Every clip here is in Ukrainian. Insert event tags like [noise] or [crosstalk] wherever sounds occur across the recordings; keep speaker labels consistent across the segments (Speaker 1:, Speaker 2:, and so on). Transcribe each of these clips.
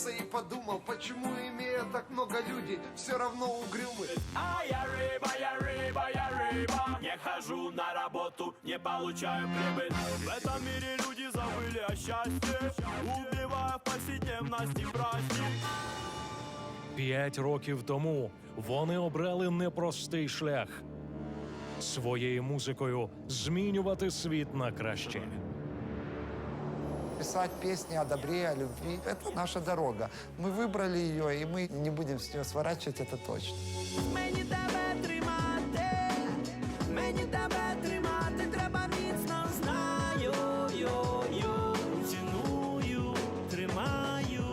Speaker 1: остановился и подумал, почему, имея так много людей, все равно угрюмы.
Speaker 2: А я рыба, я рыба, я рыба Не хожу на работу, не получаю прибыль В этом мире люди забыли о счастье Убивая в повседневности праздник
Speaker 3: П'ять років тому вони обрали непростий шлях своєю музикою змінювати світ на краще.
Speaker 4: Писать песни о добре, о любви – это наша дорога. Мы выбрали ее, и мы не будем с нее сворачивать, это точно.
Speaker 2: Мені тебе тримати, мені тебе тримати, треба міцно знаю, йо, йо, ціную, тримаю.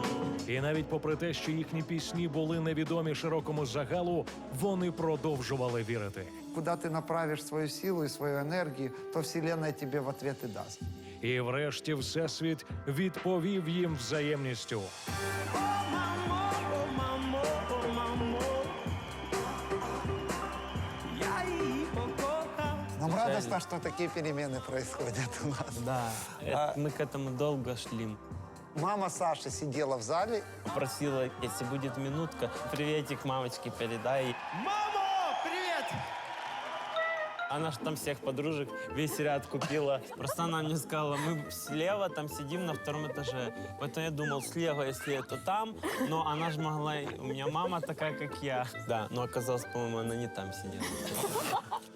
Speaker 3: І навіть попри те, що їхні пісні були невідомі широкому загалу, вони продовжували вірити.
Speaker 4: Куда ты направишь свою силу и свою энергию, то Вселенная тебе в ответ и даст.
Speaker 3: І врешті всесвіт відповів їм взаємністю.
Speaker 2: О, мамо, о, мамо, о, мамо. Я її покохав.
Speaker 4: Нам радостно, что такие перемены происходят у нас.
Speaker 5: Да, это мы к этому долго шли.
Speaker 4: Мама Саши сидела в зале,
Speaker 5: Попросила, если будет минутка, приветик мамочке передай.
Speaker 2: Мамо, привіт!
Speaker 5: Она же там всех подружек весь ряд купила. Просто она мне сказала, мы слева там сидим на втором этаже. Поэтому я думал, слева, если это там, но она же могла... У меня мама такая, как я. Да, но оказалось, по-моему, она не там сидела.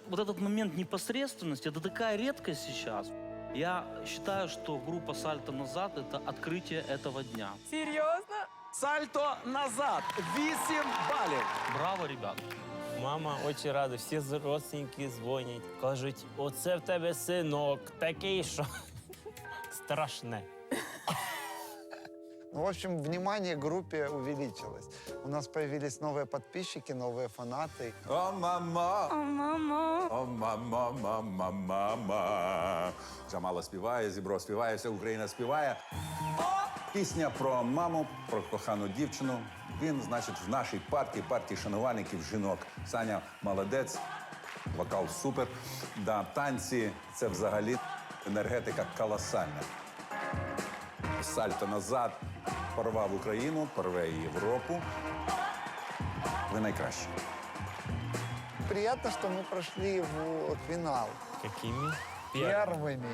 Speaker 6: вот этот момент непосредственности, это такая редкость сейчас. Я считаю, что группа «Сальто назад» — это открытие этого дня.
Speaker 7: Серйозно?
Speaker 8: Сальто назад. 8 балів.
Speaker 6: Браво, ребят!
Speaker 5: Мама очень рада, всі з- родственники дзвонять. Кажуть, оце в тебе синок такий, що [laughs] страшне.
Speaker 4: Ну, в общем, внимание к группе увеличилось. У нас появились новые подписчики, новые фанаты.
Speaker 9: О, мама! О, мама! О, мама, мама, мама. Джамала співає, Зібро співає, вся Україна співає. Пісня про маму, про кохану дівчину. він, значить, в нашій партії, партії шанувальників жінок. Саня молодець, вокал супер. Да, танці це взагалі енергетика колосальна. Сальто назад порвав Україну, порве Європу. Ви найкращі.
Speaker 4: Приятно, что мы прошли в финал
Speaker 5: Какими?
Speaker 4: первыми.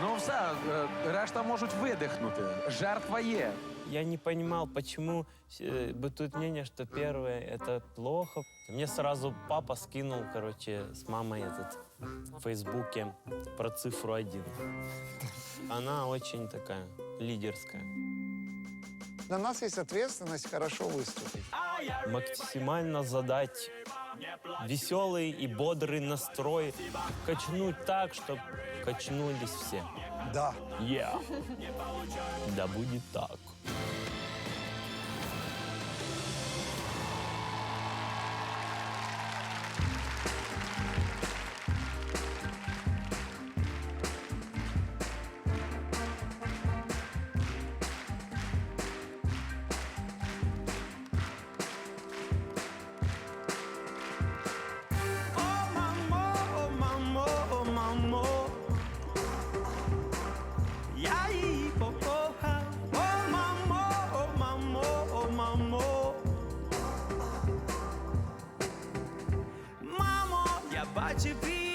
Speaker 8: Ну все, е, решта можуть видихнути. Жертва є.
Speaker 5: Я не понимал, почему э, бытует мнение, что первое это плохо. Мне сразу папа скинул, короче, с мамой этот в Фейсбуке про цифру один. Она очень такая лидерская.
Speaker 4: На нас есть ответственность хорошо выступить.
Speaker 5: Максимально задать веселый и бодрый настрой, качнуть так, чтобы качнулись все.
Speaker 4: Да.
Speaker 5: Yeah. Да будет так.
Speaker 2: Я бачив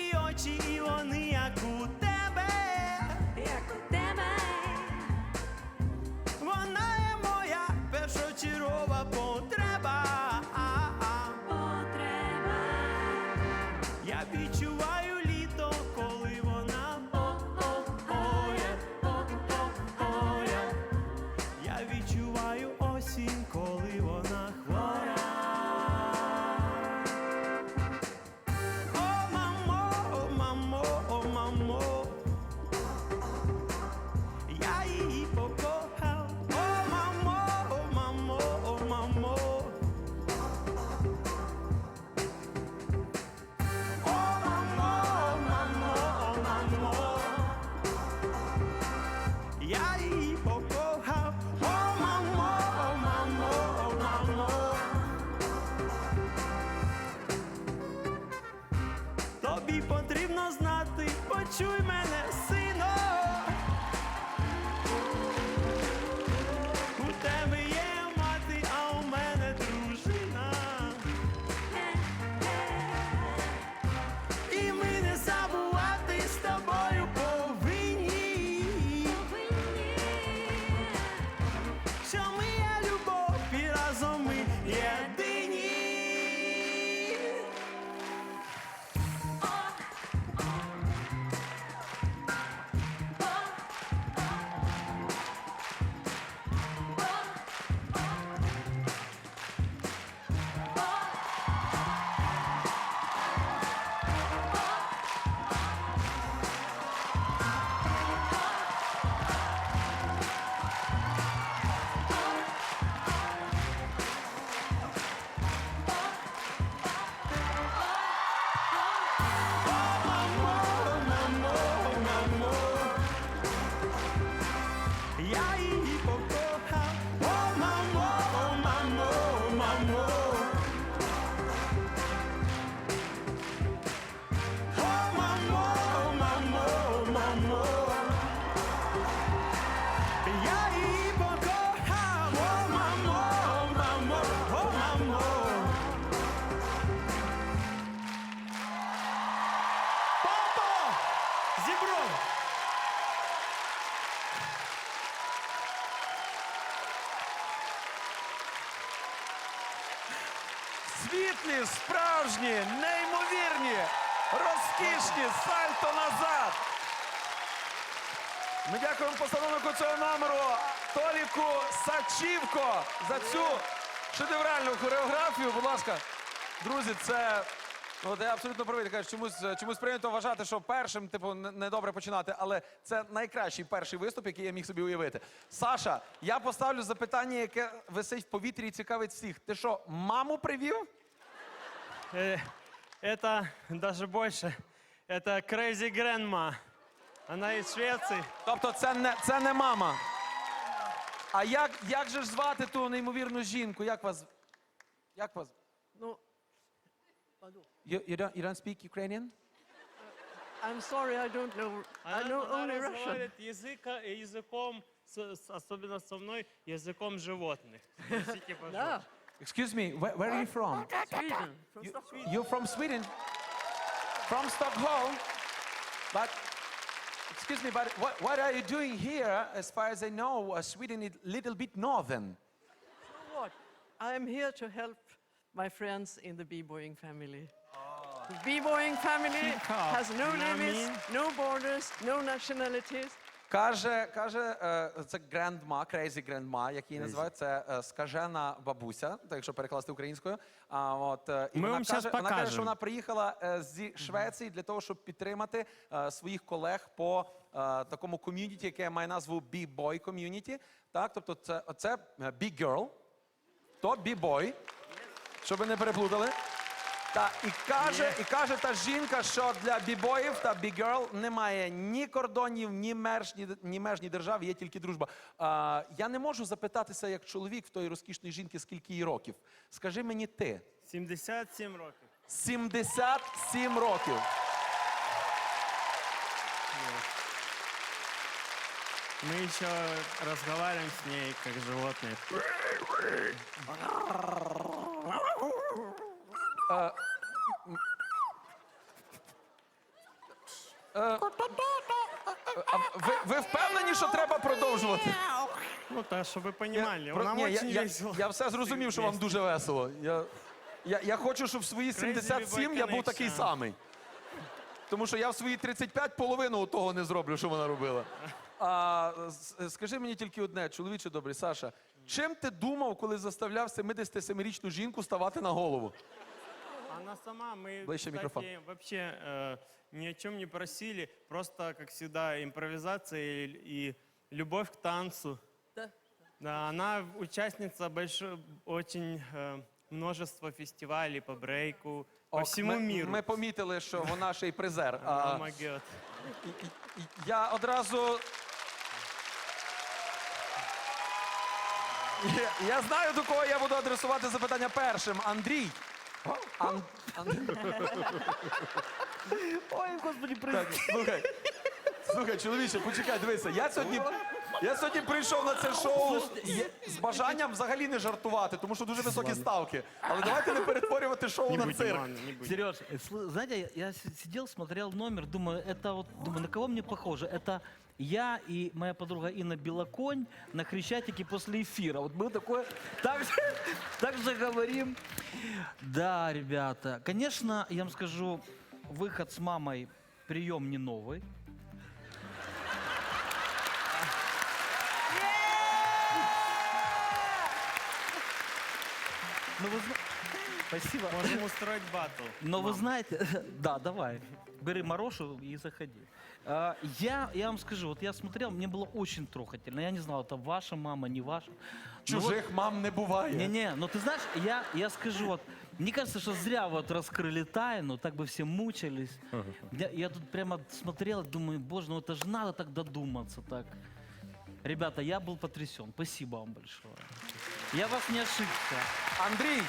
Speaker 2: добро.
Speaker 8: Світлі, справжні, неймовірні, розкішні сальто назад. Ми дякуємо постановнику цього номеру Толіку Сачівко за цю шедевральну хореографію. Будь ласка, друзі, це. Ну, от я абсолютно правий. Ти кажеш, чомусь, чомусь прийнято вважати, що першим, типу, не- недобре починати, але це найкращий перший виступ, який я міг собі уявити. Саша, я поставлю запитання, яке висить в повітрі і цікавить всіх. Ти що, маму привів?
Speaker 5: Э, Это даже больше. Это Crazy Grandma. Она из Швеции.
Speaker 8: Тобто це не, це не мама. А як, як же ж звати ту неймовірну жінку? Як вас? Як вас?
Speaker 10: Ну,
Speaker 8: You, you, don't, you don't speak Ukrainian?
Speaker 10: I'm sorry, I don't know. I know only Russian.
Speaker 5: языка, языком, особенно со мной, языком животных. Простите,
Speaker 10: Да,
Speaker 8: Excuse me, where, where are you from?
Speaker 10: Sweden. From
Speaker 8: You,
Speaker 10: Stockholm.
Speaker 8: you're from Sweden? From Stockholm? But, excuse me, but what, what are you doing here? As far as I know, uh, Sweden is a little bit northern.
Speaker 10: So what? I'm here to help my friends in the b-boying family. The b-boying family has no limits, no borders, no nationalities.
Speaker 8: Каже, каже, е, це грандма, crazy grandma, як її називають, це е, скажена бабуся, так якщо перекласти українською. А от е, і
Speaker 5: Ми
Speaker 8: вона
Speaker 5: вам щас
Speaker 8: каже, вона каже,
Speaker 5: покажемо.
Speaker 8: що вона приїхала е, зі Швеції для того, щоб підтримати е, своїх колег по е, такому ком'юніті, яке має назву B-boy community. Так, тобто це, це е, B-girl, то B-boy, щоб не переплутали. Та і каже, і каже та жінка, що для бібоїв та бігерл немає ні кордонів, ні меж, ні, ні меж, ні держав, є тільки дружба. А, я не можу запитатися як чоловік в тої розкішної жінки, скільки їй років. Скажи мені ти,
Speaker 5: 77 років.
Speaker 8: 77 років.
Speaker 5: Мы еще разговариваем с ней как животные.
Speaker 8: А ви, ви впевнені, що треба продовжувати?
Speaker 5: Ну, так, чтобы вы понимали,
Speaker 8: Про-
Speaker 5: нам
Speaker 8: ні, я,
Speaker 5: очень
Speaker 8: я,
Speaker 5: весело.
Speaker 8: я все зрозумів, що вам дуже весело. Я, я, я хочу, щоб в свої 77 я був такий
Speaker 5: connection.
Speaker 8: самий. Тому що я в свої 35 половину того не зроблю, що вона робила. А, с- скажи мені тільки одне, чоловіче добрий, Саша, чим ти думав, коли заставляв 77-річну жінку ставати на голову?
Speaker 5: Она сама, мы,
Speaker 8: Ближе
Speaker 5: кстати,
Speaker 8: микрофон.
Speaker 5: вообще э, ни о чем не просили, просто, как всегда, импровизация и, и любовь к танцу.
Speaker 10: Да.
Speaker 5: Да, она участница большой, очень э, множества фестивалей по брейку по
Speaker 8: Ок,
Speaker 5: всему
Speaker 8: ми,
Speaker 5: миру.
Speaker 8: Ми помітили, що вона ще й призер. А,
Speaker 5: Oh my God.
Speaker 8: Я одразу. Я, знаю, до кого я буду адресувати запитання першим. Андрій. Ан... Ан-
Speaker 6: Ой, господи,
Speaker 8: Так, слухай. Слухай, чоловіче, почекай, дивися. Я сьогодні, я сьогодні прийшов на це шоу є- з бажанням взагалі не жартувати, тому що дуже високі ставки. Але давайте не перетворювати шоу
Speaker 5: Не
Speaker 8: на
Speaker 5: будем,
Speaker 8: цирк.
Speaker 5: ладно, не будем.
Speaker 6: Сереж, э, сл- знаете, я я с- сидел, смотрел номер, думаю, это вот, думаю, на кого мне похоже? Это я и моя подруга Инна Белоконь на Хрещатике после эфира. Вот мы такое, так, же- так же говорим. Да, ребята, конечно, я вам скажу, выход с мамой прием не новый. Ну, вы зна- Спасибо.
Speaker 5: Можем устроить батл.
Speaker 6: Но вы знаете, [laughs] да, давай, бери Морошу и заходи. А, Я, я вам скажу, вот я смотрел, мне было очень трогательно. Я не знал, это ваша мама, не ваша. Ну вот-
Speaker 8: Чужих мам не буває.
Speaker 6: Не-не, но ты знаешь, я, я скажу, вот, мне кажется, что зря вот раскрыли тайну, так бы все мучились. Я, я тут прямо смотрел, думаю, боже, ну это же надо так додуматься, так. Ребята, я был потрясен. Спасибо вам большое. Я вас не ошибся.
Speaker 8: Андрій,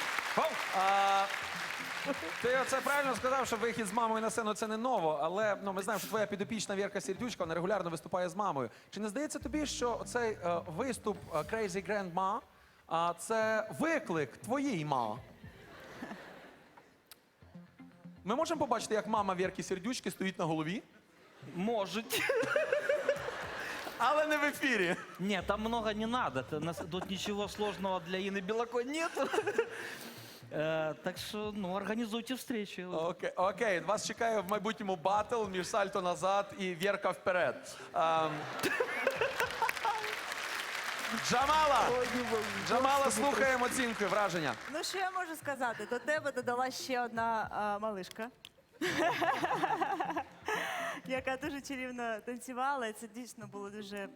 Speaker 8: а, ти оце правильно сказав, що вихід з мамою на сцену це не ново, але ну, ми знаємо, що твоя підопічна Вірка Сердючка вона регулярно виступає з мамою. Чи не здається тобі, що цей е, виступ е, Crazy Grandma а, це виклик твоїй ма? Ми можемо побачити, як мама Вірки Сердючки стоїть на голові,
Speaker 6: Можете. [laughs]
Speaker 8: але не в ефірі.
Speaker 6: Нет, там много не надо. Это нас- Тут ничего сложного для Инны Белоконь нет. Э, так что, ну, организуйте встречи.
Speaker 8: Окей, окей, вас чекає в майбутньому батл між сальто назад і Вірка вперед. Ем, Джамала! Джамала, слухаємо оцінки, враження.
Speaker 7: Ну що я можу сказати? До тебе додала ще одна а, малишка. Яка дуже чарівно танцювала, і це дійсно було дуже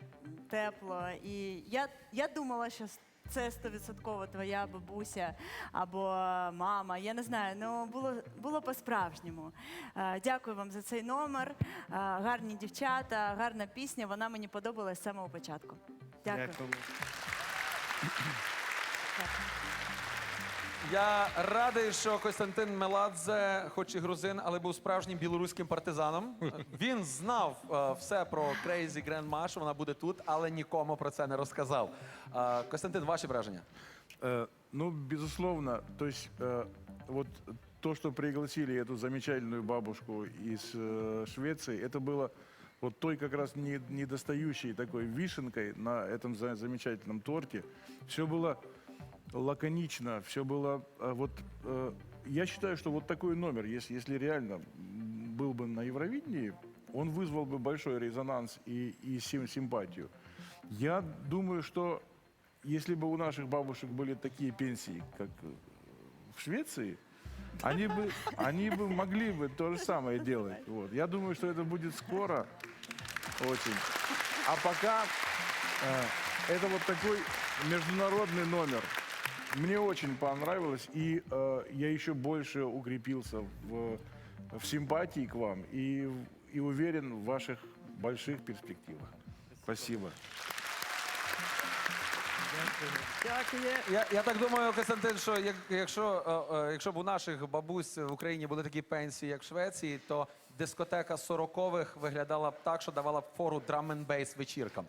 Speaker 7: тепло. І я, я думала, що це стовідсотково твоя бабуся або мама. Я не знаю, ну було, було по-справжньому. Е, Дякую вам за цей номер. Е, Гарні дівчата, гарна пісня. Вона мені подобалась з самого початку. Дякую.
Speaker 8: Я радий, що Костянтин Меладзе, хоч і грузин, але був справжнім білоруським партизаном. [laughs] Він знав е, все про Crazy Grandma, що вона буде тут, але нікому про це не розказав. Е, Костянтин, ваші враження?
Speaker 11: Э, Ну, безусловно, то есть э, вот то, что пригласили эту замечательную бабушку из э, Швеции, это было вот той как раз не, недостающей такой вишенкой на этом за- замечательном торте. Все было Лаконично, все было э, вот... э, я считаю, что вот такой номер, если, если реально был бы на Евровидении, он вызвал бы большой резонанс и, и сим- симпатию. Я думаю, что если бы у наших бабушек были такие пенсии, как э, в Швеции, они бы, [laughs] они бы могли бы то же самое делать. Вот. Я думаю, что это будет скоро очень. А пока э, это вот такой международный номер. Мне очень понравилось, и э, я еще больше укрепился в, в симпатии к вам и, и уверен в ваших больших перспективах. Спасибо.
Speaker 10: Дякую.
Speaker 8: Я, я так думаю, Костянтин, що як, якщо, е, е, якщо б у наших бабусь в Україні були такі пенсії, як в Швеції, то дискотека 40-х виглядала б так, що давала б фору драм н бейс вечіркам.